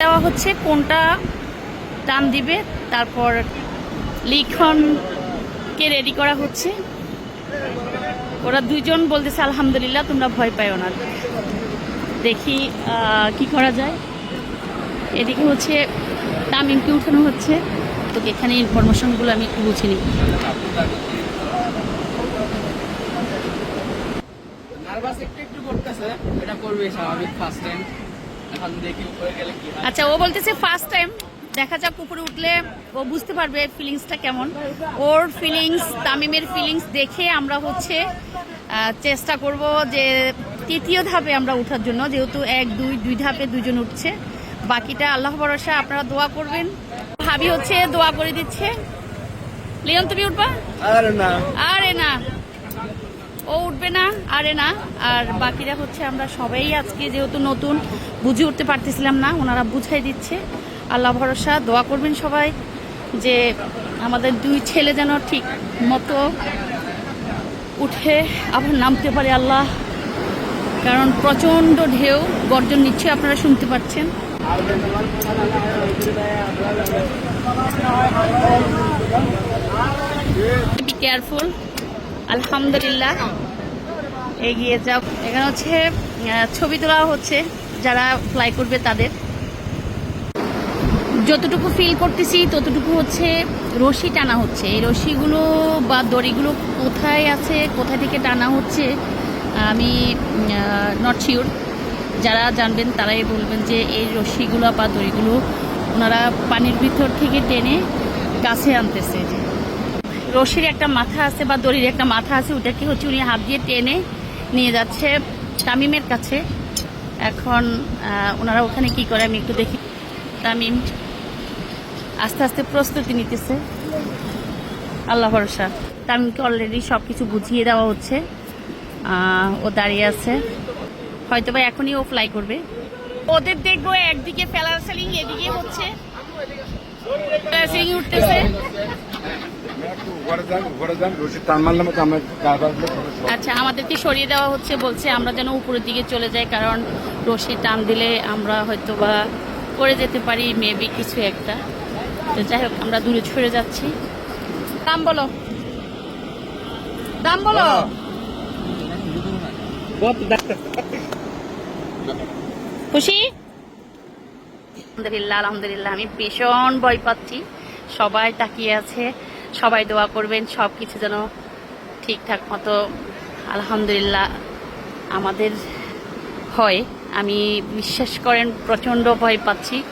দেওয়া হচ্ছে কোনটা টান দিবে, তারপর লিখনকে রেডি করা হচ্ছে। ওরা দুইজন বলতেছে, আলহামদুলিল্লাহ, তোমরা ভয় পাইও না। দেখি কি করা যায়। এদিকে হচ্ছে তামিমকে উঠানো হচ্ছে। তো এখানে ইনফরমেশনগুলো আমি একটু বুঝে নিই। একটু একটু করতেছে, এটা করবে স্বাভাবিক ফার্স্ট টাইম এখন দেখি উপরে গেলে কি আচ্ছা ও বলতেছে ফার্স্ট টাইম দেখা যাক উপরে উঠলে ও বুঝতে পারবে ফিলিংসটা কেমন। ওর ফিলিংস তামিমের ফিলিংস দেখে আমরা হচ্ছে চেষ্টা করব যে তৃতীয় ধাপে আমরা ওঠার জন্য যেহেতু এক দুই দুই ধাপে দুজন উঠছে। বাকিটা আল্লাহ ভরসা আপনারা দোয়া করবেন। ভাবি হচ্ছে দোয়া করে দিচ্ছে। লিয়ন তুমি উঠবা? আর না। আরে না। ও উঠবে না, আরে না। আর বাকিরা হচ্ছে আমরা সবাই আজকে যেহেতু নতুন, বুঝে উঠতে পারতেছিলাম না, ওনারা বুঝাই দিচ্ছে। আল্লাহ ভরসা, দোয়া করবেন সবাই যে আমাদের দুই ছেলে যেন ঠিক মতো উঠে আবার নামতে পারে আল্লাহ। কারণ প্রচণ্ড ঢেউ, গর্জন নিশ্চয়ই আপনারা শুনতে পাচ্ছেন। কেয়ারফুল আলহামদুলিল্লাহ। এগিয়ে যাও। এখানে হচ্ছে ছবি তোলা হচ্ছে, যারা ফ্লাই করবে তাদের। যতটুকু ফিল করতেছি, ততটুকু হচ্ছে রশি টানা হচ্ছে। এই রশিগুলো বা দড়িগুলো কোথায় আছে, কোথা থেকে টানা হচ্ছে, আমি নট শিওর যারা জানবেন, তারাই বলবেন যে এই রশিগুলো বা দড়িগুলো ওনারা পানির ভিতর থেকে টেনে কাছে আনতেছে। রশির একটা মাথা আছে বা দড়ির একটা মাথা আছে, ওটাকে হচ্ছে উনি হাত দিয়ে টেনে নিয়ে যাচ্ছে তামিমের কাছে। এখন ওনারা ওখানে কি করে আমি একটু দেখি। তামিম আস্তে আস্তে প্রস্তুতি নিতেছে। আল্লাহ ভরসা। তামিমকে অলরেডি সব কিছু বুঝিয়ে দেওয়া হচ্ছে। ও দাঁড়িয়ে আছে। হয়তো বা এখনই ও ফ্লাই করবে। ওদের দেখব একদিকে প্যারাসেলিং এদিকে হচ্ছে। উঠতেছে। আচ্ছা আমাদেরকে সরিয়ে দেওয়া হচ্ছে, বলছে আমরা যেন উপরের দিকে চলে যাই, কারণ রশি টান দিলে আমরা হয়তো বা পড়ে যেতে পারি মেবি কিছু একটা। তো যাই হোক, আমরা দূরে সরে যাচ্ছি। দাম বলো। দাম বলো। খুশি? আলহামদুলিল্লাহ, আমি ভীষণ ভয় পাচ্ছি। সবাই তাকিয়ে আছে। সবাই দোয়া করবেন সব কিছু যেন ঠিকঠাক মতো, আলহামদুলিল্লাহ, আমাদের হয়। আমি বিশ্বাস করেন, প্রচণ্ড ভয় পাচ্ছি।